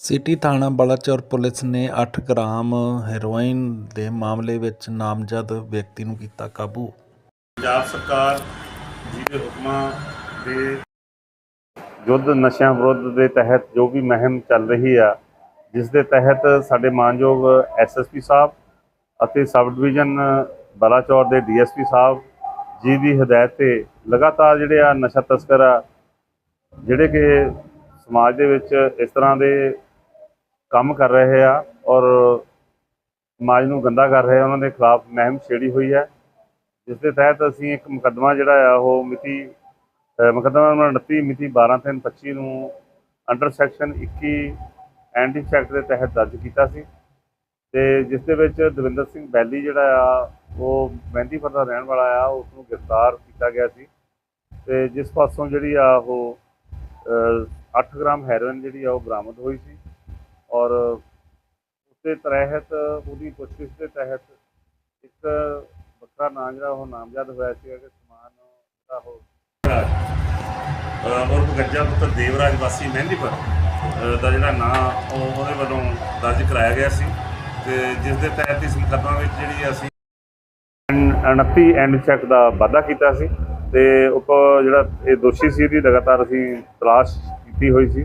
City ਥਾਣਾ Balachaur police ਨੇ 8 gram heroin ਦੇ ਮਾਮਲੇ ਵਿੱਚ ਨਾਮਜ਼ਦ ਵਿਅਕਤੀ ਨੂੰ ਕੀਤਾ ਕਾਬੂ। ਪੰਜਾਬ ਸਰਕਾਰ ਜੀ ਦੇ ਹੁਕਮਾਂ ਦੇ ਯੁੱਧ ਨਸ਼ਿਆਂ ਵਿਰੁੱਧ ਦੇ ਤਹਿਤ ਜੋ ਵੀ ਮੁਹਿੰਮ ਚੱਲ ਰਹੀ ਆ, ਜਿਸ ਦੇ ਤਹਿਤ ਸਾਡੇ ਮਾਨਯੋਗ ਐਸਐਸਪੀ ਸਾਹਿਬ ਅਤੇ ਸਬ ਡਿਵੀਜ਼ਨ ਬਲਾਚੌਰ ਦੇ ਡੀਐਸਪੀ ਸਾਹਿਬ ਜੀ ਦੀ ਹਦਾਇਤ ਤੇ ਲਗਾਤਾਰ ਜਿਹੜੇ ਆ ਨਸ਼ਾ ਤਸਕਰ ਆ, ਜਿਹੜੇ ਕਿ ਸਮਾਜ ਦੇ ਵਿੱਚ ਇਸ ਤਰ੍ਹਾਂ ਦੇ ਕੰਮ ਕਰ ਰਹੇ ਆ ਔਰ ਸਮਾਜ ਨੂੰ ਗੰਦਾ ਕਰ ਰਹੇ ਉਹਨਾਂ ਦੇ ਖਿਲਾਫ ਮਹਿਮ ਛੇੜੀ ਹੋਈ ਹੈ। ਜਿਸ ਦੇ ਤਹਿਤ ਅਸੀਂ ਇੱਕ ਮੁਕੱਦਮਾ ਜਿਹੜਾ ਆ, ਉਹ ਮਿਤੀ, ਅਹ ਮੁਕੱਦਮਾ ਨੰਬਰ 29 ਮਿਤੀ 12/3/25 ਨੂੰ ਅੰਡਰ ਸੈਕਸ਼ਨ 21 ਐਂਟੀ ਸੈਕਟ ਦੇ ਤਹਿਤ ਦਰਜ ਕੀਤਾ ਸੀ। ਤੇ ਜਿਸ ਦੇ ਵਿੱਚ ਦਵਿੰਦਰ ਸਿੰਘ ਬੈਲੀ ਜਿਹੜਾ ਆ, ਉਹ ਮਹਿੰਦੀਪੁਰ ਦਾ ਰਹਿਣ ਵਾਲਾ ਆ, ਉਸ ਨੂੰ ਗ੍ਰਿਫਤਾਰ ਕੀਤਾ ਗਿਆ ਸੀ। ਤੇ ਜਿਸ ਪਾਸੋਂ ਜਿਹੜੀ ਆ, ਉਹ, ਅਹ 8 ਗ੍ਰਾਮ ਹੈਰੋਇਨ ਜਿਹੜੀ ਆ, ਉਹ ਬਰਾਮਦ ਹੋਈ ਸੀ। ਔਰ ਉਸਦੇ ਤਹਿਤ ਉਹਦੀ ਪੁੱਛਗਿੱਛ ਦੇ ਤਹਿਤ ਇੱਕ ਵੱਖਰਾ ਨਾਂ ਜਿਹੜਾ ਉਹ ਨਾਮਜ਼ਦ ਹੋਇਆ ਸੀ ਕਿ ਸਮਾਨ ਉਹ ਅਹ ਉਰਫ ਗੱਜਾ ਪੁੱਤਰ ਦੇਵਰਾਜ ਵਾਸੀ ਮਹਿੰਦੀਪੁਰ ਦਾ ਜਿਹੜਾ ਨਾਂ ਉਹ ਉਹਦੇ ਵੱਲੋਂ ਦਰਜ ਕਰਾਇਆ ਗਿਆ ਸੀ ਤੇ ਜਿਸ ਦੇ ਤਹਿਤ ਇਸ ਮੁਕੱਦਮਾ ਵਿੱਚ ਜਿਹੜੀ ਅਸੀਂ 29 ਐਂਡ ਚੈੱਕ ਦਾ ਵਾਅਦਾ ਕੀਤਾ ਸੀ ਤੇ ਉਪ ਜਿਹੜਾ ਇਹ ਦੋਸ਼ੀ ਸੀ ਇਹਦੀ ਲਗਾਤਾਰ ਅਸੀਂ ਤਲਾਸ਼ ਕੀਤੀ ਹੋਈ ਸੀ।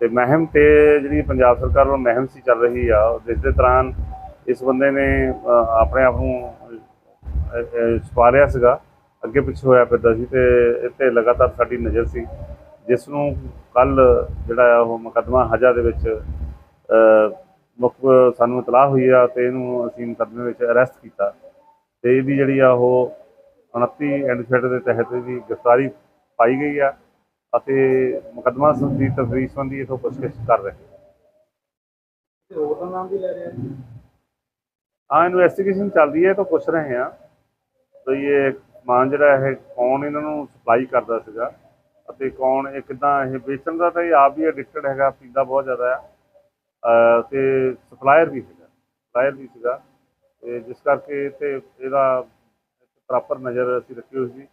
ਤੇ ਮਹਿਮ ਤੇ ਜਿਹੜੀ ਪੰਜਾਬ ਸਰਕਾਰ ਵੱਲੋਂ ਮਹਿਮ ਸੀ ਚੱਲ ਰਹੀ ਆ ਜਿਸ ਦੇ ਦੌਰਾਨ ਇਸ ਬੰਦੇ ਨੇ ਆਪਣੇ ਆਪ ਨੂੰ ਅਹ, ਅਹ, ਸੀਗਾ। ਅੱਗੇ ਪਿੱਛੇ ਹੋਇਆ ਫਿਰਦਾ ਸੀ ਤੇ ਇੱਥੇ ਲਗਾਤਾਰ ਸਾਡੀ ਨਜ਼ਰ ਸੀ। ਜਿਸ ਨੂੰ ਕੱਲ ਜਿਹੜਾ ਆ ਉਹ ਮੁਕੱਦਮਾ ਹਜਾ ਦੇ ਵਿੱਚ ਮੁੱਖ ਸਾਨੂੰ ਇਤਲਾਹ ਹੋਈ ਆ ਤੇ ਇਹਨੂੰ ਅਸੀਂ ਮੁਕੱਦਮੇ ਵਿੱਚ ਅਰੈਸਟ ਕੀਤਾ। ਤੇ ਇਹਦੀ ਜਿਹੜੀ ਆ ਉਹ 29 ਐਂਡ ਦੇ ਤਹਿਤ ਇਹਦੀ ਗ੍ਰਿਫਤਾਰੀ ਪਾਈ ਗਈ ਆ। ਅਤੇ ਮੁਕੱਦਮਾ ਸੰਬੰਧੀ ਤਫਤੀਸ਼ ਸੰਬੰਧੀ ਇਥੋਂ ਪੁੱਛਗਿੱਛ ਕਰ ਰਹੇ ਹਾਂ। ਇਨਵੈਸਟੀਗੇਸ਼ਨ ਚੱਲਦੀ ਹੈ ਤਾਂ ਪੁੱਛ ਰਹੇ ਹਾਂ। ਤਾਂ ਇਹ ਸਮਾਨ ਜਿਹੜਾ ਇਹ ਕੌਣ ਇਹਨਾਂ ਨੂੰ ਸਪਲਾਈ ਕਰਦਾ ਸੀਗਾ ਅਤੇ ਕੌਣ ਇਹ ਕਿਦਾਂ ਇਹ ਵੇਚਣ ਦਾ ਤਾਂ ਇਹ ਆਪ ਵੀ ਐਡਿਕਟਡ ਹੈਗਾ ਪੀਂਦਾ ਬਹੁਤ ਜ਼ਿਆਦਾ ਆ। ਤੇ ਸਪਲਾਇਰ ਵੀ ਸੀਗਾ ਸਪਲਾਇਰ ਵੀ ਸੀਗਾ। ਤੇ ਜਿਸ ਕਰਕੇ ਤੇ ਇਹਦਾ ਪ੍ਰੋਪਰ ਨਜ਼ਰ ਅਸੀਂ ਰੱਖੀ ਹੋਈ ਸੀ।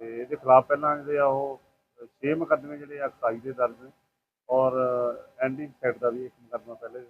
ਤੇ ਇਹਦੇ ਖਿਲਾਫ ਪਹਿਲਾਂ ਜਿਹੜੇ ਆ ਉਹ 6 ਮੁਕੱਦਮੇ ਜਿਹੜੇ ਆ ਖਸਾਈ ਦੇ ਦਰਜ ਨੇ ਔਰ ਐਂਟੀ ਸੈਟ ਦਾ ਵੀ ਇੱਕ ਮੁਕੱਦਮਾ ਪਹਿਲੇ